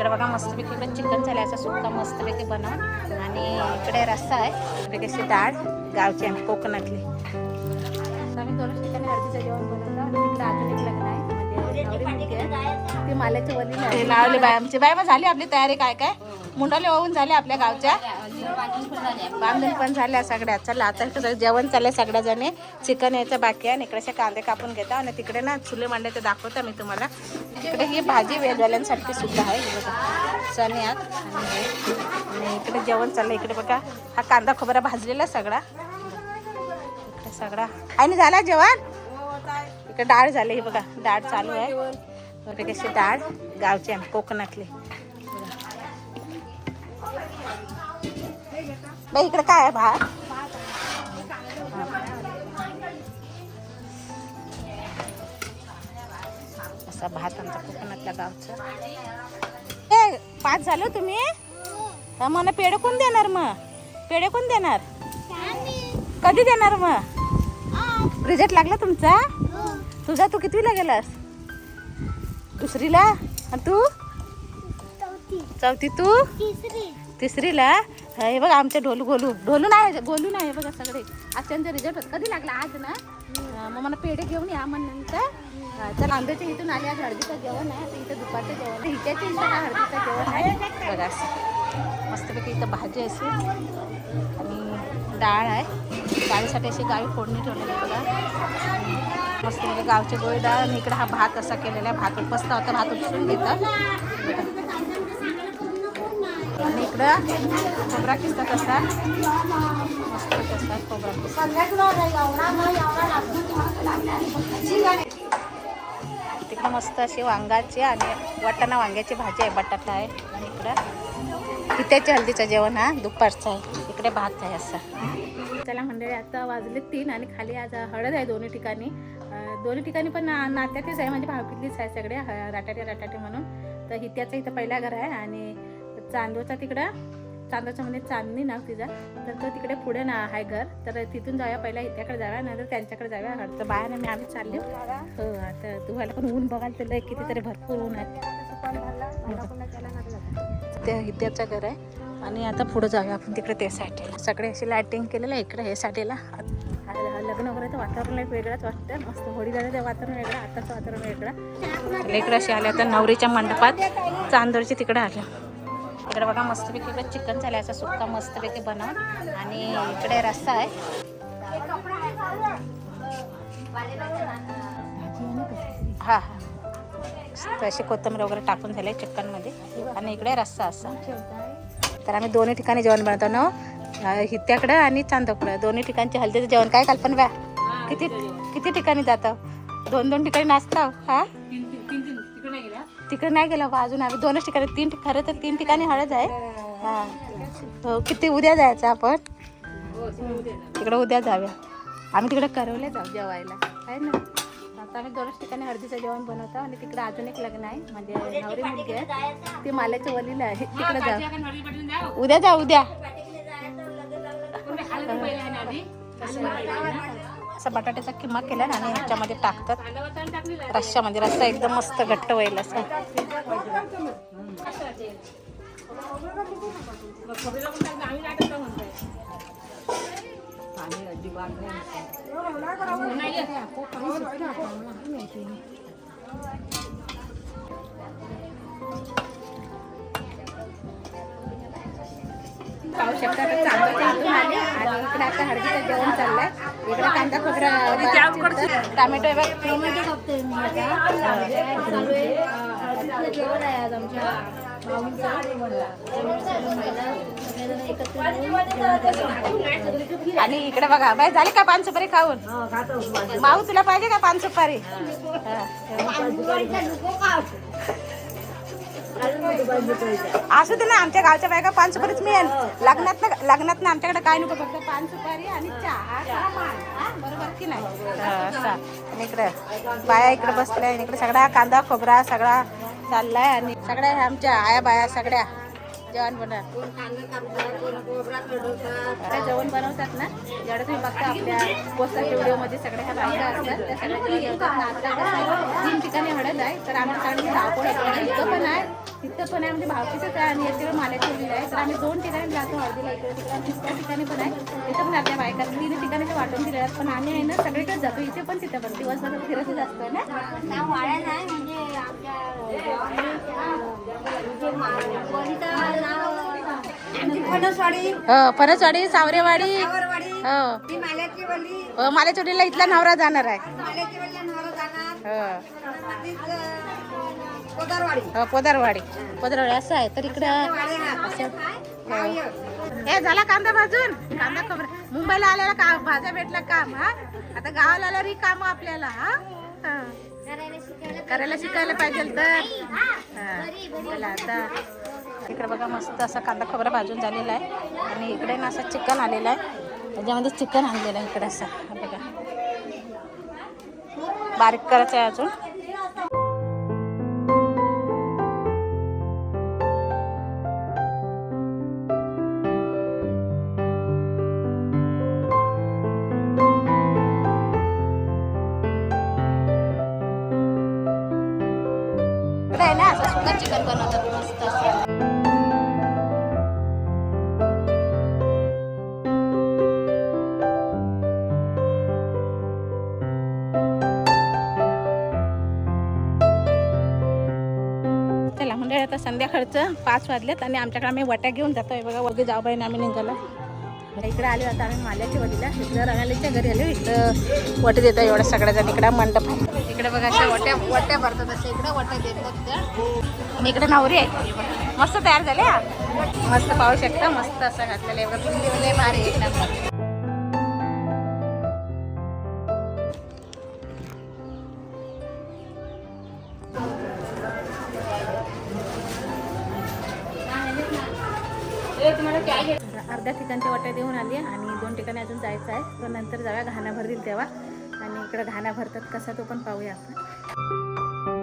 इकडे बघा मस्तपैकी इकडे चिकन झालं असं सुक्का मस्तपैकी बनवून. आणि इकडे रस्सा आहे इकडे कशी डाळ गावची आणि कोकणातली. तर आम्ही दोनच ठिकाणी हळदीचं जेवण बनवलं आणि तिकडे अजून एक लग्न आहे म्हणजे नवरी ती माल्याची वली लावली बाय आमची. बाय मग झाली आपली तयारी काय काय? मुंडाले वाहून झाले आपल्या गावच्या. बांधून पण झाल्या सगळ्या. चला आता जेवण चाललंय सगळ्या जणी चिकन यायचं बाकी आहे आणि इकडे कांदे कापून घेता आणि तिकडे ना चुले मांडे ते दाखवता मी तुम्हाला. तिकडे ही भाजी वेगवाल्यांसाठी सुद्धा आहे. हे बघा. चणे आहेत. आणि इकडे जेवण चाललं इकडे बघा. हा कांदा खोबरा भाजलेला सगळा. इकडे सगळा. आणि झाला जेवण? इकडे डाळ झाली. ही बघा. डाळ चालू आहे. कशी डाळ. गावची आहे कोकणातली. बाई इकडे काय आहे भात? असा भात आमचा कोकणातल्या गावचा. ए पाच झालं तुम्ही? हा मला पेढे कोण देणार मग? पेढे कोण देणार? कधी देणार मग? रिझल्ट लागला तुमचा? तुझा तू कितवीला गेलास? दुसरीला? आणि तू? चौथी. तू? तिसरीला? हे बघा आमचे ढोलू गोलू ढोलू नाही गोलू नाही बघा सगळे. आज त्यांचा रिझल्ट होता. कधी लागला आज ना? मग मला पेढे घेऊन या मग नंतर. चल आंब्याच्या इथून आले आज हळदीचं जेवण आहे. इथं दुपारचं जेवण आहे. हिच्याच्या इथं हळदीचं जेवण आहे. बघा मस्तपैकी इथं भाजी असेल आणि डाळ आहे. डाळीसाठी अशी गावी फोडणी ठेवलेली आहे बघा. म्हणजे गावचे गोळी डाळ आणि इकडे हा भात असा केलेला आहे. भात उपसता होता भात उपसून घेतात. आणि इकडं खोबरा किसतात असा मस्त खोबरा तिकडं मस्त अशी वांगाची आणि वाटाणा वांग्याची भाजी आहे बटाटा आहे. आणि इकडं पित्याच्या हल्दीचं जेवण हा दुपारचं आहे. इकडे भात आहे असा. चला मंडळी आता वाजले तीन आणि खाली आज हळद आहे दोन्ही ठिकाणी. दोन्ही ठिकाणी पण ना- नात्यातलीच आहे म्हणजे भावकीतलीच आहे सगळे राटाटे राटाटे म्हणून. तर हित्याचं इथं पहिला घर आहे आणि चांदोचा तिकडं चांदोच्या मध्ये म्हणजे चांदणी नाव तिचा. तर तो तिकडे पुढे ना आहे घर. तर तिथून जाऊया पहिला हित्याकडे नाही नंतर त्यांच्याकडे जाऊया. हळद बायाने मी आम्ही चालले. हो आता तुम्हाला पण ऊन बघायला तर कितीतरी भरपूर ऊन आहे. ते हित्याचं घर आहे. आणि आता पुढे जाऊया आपण तिकडे ते साठीला. सगळे अशी लायटिंग केलेलं आहे इकडे हे साठीला. लग्न वगैरे तर वातावरण एक वेगळंच वाटतं मस्त होळी झालं ते वातावरण वेगळं आताचं वातावरण वेगळं. इकडे असे आले आता नवरीच्या मंडपात चांदोरची तिकडे आल्या. इकडे बघा मस्तपैकी इकडे चिकन झालं असं सुक्का मस्तपैकी बनवून. आणि इकडे रस्सा आहे. हा हा. असे कोथंबीर वगैरे टाकून झाले चिकनमध्ये. आणि इकडे रस्सा असा. तर आम्ही दोन्ही ठिकाणी जेवण बनवतो ना हो. हित्याकडं आणि चांदोकडं. दोन्ही ठिकाणचे हलदीचं जेवण. काय कल्पना व्या किती किती ठिकाणी जातं? दोन दोन ठिकाणी नाचता हो. हा? तिकडे नाही गेलो बा अजून आम्ही दोनच ठिकाणी तीन खरं तर तीन ठिकाणी हळद आहे. हा. हो किती उद्या जायचं आपण? तिकडे उद्या जाऊया. आम्ही तिकडे करवले जाऊ जेवायला. आहे ना? आता आम्ही दोनच ठिकाणी हळदीचं जेवण बनवतो आणि तिकडे अजून एक लग्न आहे. म्हणजे नवरी मुलगी आहे. ती माल्याच्या वलीला आहे. तिकडे जाऊ. उद्या जा उद्या. असं बटाट्याचा किमा केला ना आणि ह्याच्यामध्ये टाकतात. रश्श्यामध्ये रस्सा एकदम मस्त घट्ट होईल असं. पाहू शकता आता चांगलं. आले. आणि इकडे आता हळदीचं जेवण चाललंय. इकडे कांदा खोबरा टॅमॅटो आहे बघ जेवण आहे आज आमच्या आणि इकडे बघा बाय झाली का पान सुपारी खाऊन? माऊ तुला पाहिजे का पान सुपारी असू दे ना आमच्या गावच्या बायका पान सुपारीच मिळेल. लग्नात ना लग्नात ना आमच्याकडे काय नको फक्त पान सुपारी आणि चहा बरोबर की नाही? असं. आणि इकडे बाया इकडे बसल्या इकडे सगळा कांदा खोबरा सगळा चाललाय आणि सगळ्या ह्या आमच्या आया बाया सगळ्या जेवण बनवतात. जेवण बनवतात ना? जेवढं तुम्ही बघता आपल्या पोस्टाच्या व्हिडिओमध्ये सगळ्या ह्या बायका असतात त्या सगळ्या ना तीन ठिकाणी हळद आहे तर आमच्याकडे धावपळ होते पण आहे. तिथं पण आहे म्हणजे भावकीचंच आहे आणि याच्यावर माल्याची उरली आहे. तर आम्ही दोन ठिकाणी जातो हळदीला इकडे तिसऱ्या ठिकाणी पण आहे. तिथं पण आपल्या बायका तीन ठिकाणी ते वाटून दिले आहेत पण आम्ही आहे ना सगळीकडे जातो. इथे पण तिथं पण. दिवसभर फिरतच असतो ना? नाव वाड्या नाही म्हणजे फणसवाडी हो परसवाडी सावरेवाडी. सावरवाडी. हो. हो मालेचोडीला इथला नवरा जाणार आहे. हो हो पोदारवाडी पोदारवाडी असं आहे. तर इकडं हा. हो. हे. झाला कांदा भाजून? कांदा खोबरा. मुंबईला आलेला का भाज्या भेटला काम हा? आता गावाला आल्यावर ही काम आपल्याला हा? हा. करायला शिकायला पाहिजे तर. हा. चला आता. इकडे बघा मस्त असा कांदा खोबरा भाजून झालेला आहे. आणि इकडे ना असं चिकन आलेलं आहे. त्याच्यामध्ये चिकन आणलेलं आहे इकडे असं. हा बघा. बारीक करायचं आहे अजून. इकडे आहे ना असं सुका चिकन बनवतात मस्त चला म्हणजे आता संध्याकाळचं पाच वाजलेत आणि आमच्याकडे आम्ही वट्या घेऊन जातोय. बघा वगे जाऊबाईने आम्ही निघाला इकडे आले आता आम्ही माल्याच्या वडीला इकडं रंगालीच्या घरी आलो. इकडं वटे देतात एवढ्या सगळ्या जण. इकडं मंडप आहे. इकडे बघा अशा वट्या वट्या भरतात. अशा इकडे वट्या देतात त्या. आणि इकडे नवरी आहे मस्त तयार झाले मस्त पाहू शकता. मस्त असं घातलेलं एवढं बघा पिंडी वगैरे भारी आहे एकदम अर्ध्या ठिकाणच्या वाट्या देऊन आली आणि दोन ठिकाणी अजून जायचं आहे. तर नंतर जाऊया घाणा भरतील तेव्हा. आणि इकडं घाणा भरतात कसा तो पण पाहूया आपण.